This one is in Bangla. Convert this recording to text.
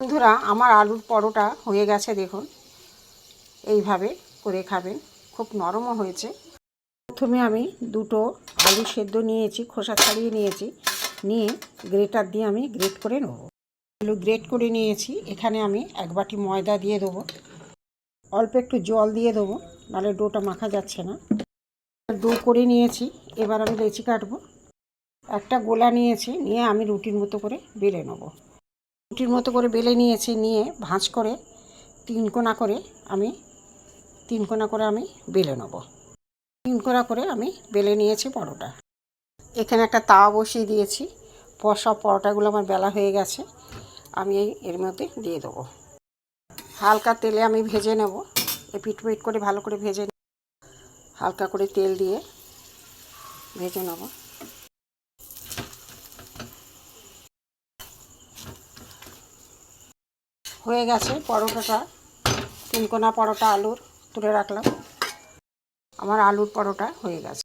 বন্ধুরা, আমার আলুর পরোটা হয়ে গেছে দেখুন। এইভাবে করে খাবেন খুব নরমও হয়েছে। প্রথমে আমি দুটো আলু সেদ্ধ নিয়েছি, খোসা ছাড়িয়ে নিয়েছি। নিয়ে গ্রেটার দিয়ে আমি গ্রেট করে নেব। আলু গ্রেট করে নিয়েছি। এখানে আমি এক বাটি ময়দা দিয়ে দেবো। অল্প একটু জল দিয়ে দেবো, নাহলে ডোটা মাখা যাচ্ছে না। ডো করে নিয়েছি, এবার আমি লেচি কাটবো। একটা গোলা নিয়েছি, নিয়ে আমি রুটির মতো করে বেলে নেব। রুটির মতো করে বেলে নিয়েছি, নিয়ে ভাঁজ করে তিন কোনা করে আমি, তিন কোনা করে আমি বেলে নেব। তিন কোনা করে আমি বেলে নিয়েছি পরোটা। এখানে একটা তাওয়া বসিয়ে দিয়েছি। সব পরোটাগুলো আমার বেলা হয়ে গেছে। আমি এর মধ্যে দিয়ে দেবো। হালকা তেলে আমি ভেজে নেব। এপিট পিট পিট করে ভালো করে ভেজে। হালকা করে তেল দিয়ে ভেজে নেব। হয়ে গেছে পরোটাটা তিনকোনা পরোটা আলুর তুলে রাখলাম। আমার আলুর পরোটা হয়ে গেছে।